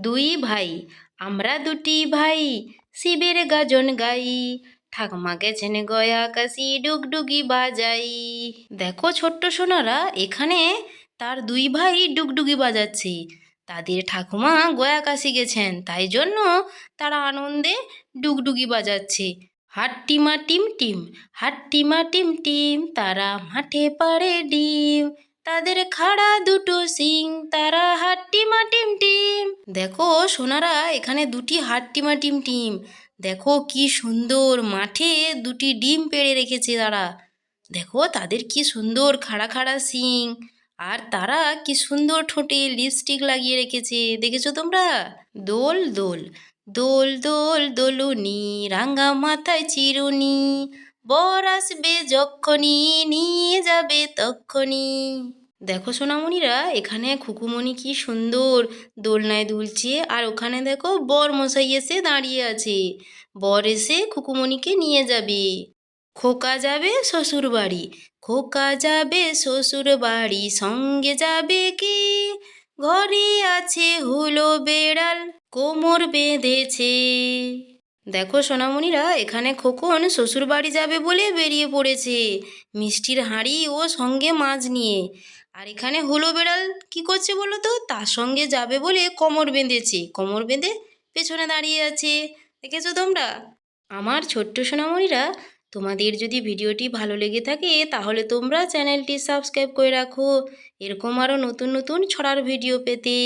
দুই ভাই, আমরা দুটি ভাই, শিবের গাজন গাই। ঠাকুমা গেছেন গয়া কাশি, ডুগডুগি বাজাই। দেখো ছোট্ট সোনারা, এখানে তার দুই ভাই ডুগডুগি বাজাচ্ছে। তাদের ঠাকুমা গয়া কাশি গেছেন, তাই জন্য তারা আনন্দে ডুগডুগি বাজাচ্ছে। হাট্টিমা টিম টিম হাট্টিমা টিম টিম, তারা মাঠে পাড়ে ডিম। তাদের খাড়া দুটো সিং, তারা হাট্টিমা টিম। টিম দেখো, সোনারা, এখানে দুটি হাট্টিমা টিম। টিম দেখো কি সুন্দর, মাঠে দুটি ডিম পেড়ে রেখেছে তারা। দেখো, তাদের কি সুন্দর খাড়া খাড়া সিং। আর তারা কি সুন্দর ঠোঁটে লিপস্টিক লাগিয়ে রেখেছে, দেখেছ তোমরা? দোল দোল দোল দোল দোলুনি, রাঙা মাথায় চিরুনি। বর আসবে যখনই নিয়ে যাবে তক্ষণি। দেখো সোনামণিরা, এখানে খুকুমণি কি সুন্দর দোলনায় দুলছে, আর ওখানে দেখো বর মশাই এসে দাঁড়িয়ে আছে। বর এসে খুকুমণিকে নিয়ে যাবে। খোকা যাবে শ্বশুর বাড়ি খোকা যাবে শ্বশুর বাড়ি সঙ্গে যাবে কি? ঘরে আছে হুলো বেড়াল, কোমর বেঁধেছে। দেখো সোনামণিরা, এখানে খোকন শ্বশুর বাড়ি যাবে বলে বেরিয়ে পড়েছে। মিষ্টির হাঁড়ি ও সঙ্গে মাছ নিয়ে। আর এখানে হুলো বেড়াল, কি করছে বলো তো? তার সঙ্গে যাবে বলে কোমর বেঁধেছে। কোমর বেঁধে পেছনে দাঁড়িয়ে আছে। দেখেছ তোমরা? আমার ছোট্ট সোনামণিরা, তোমাদের যদি ভিডিওটি ভালো লেগে থাকে, তাহলে তোমরা চ্যানেলটি সাবস্ক্রাইব করে রাখো। এরকম আরও নতুন নতুন ছড়ার ভিডিও পেতে।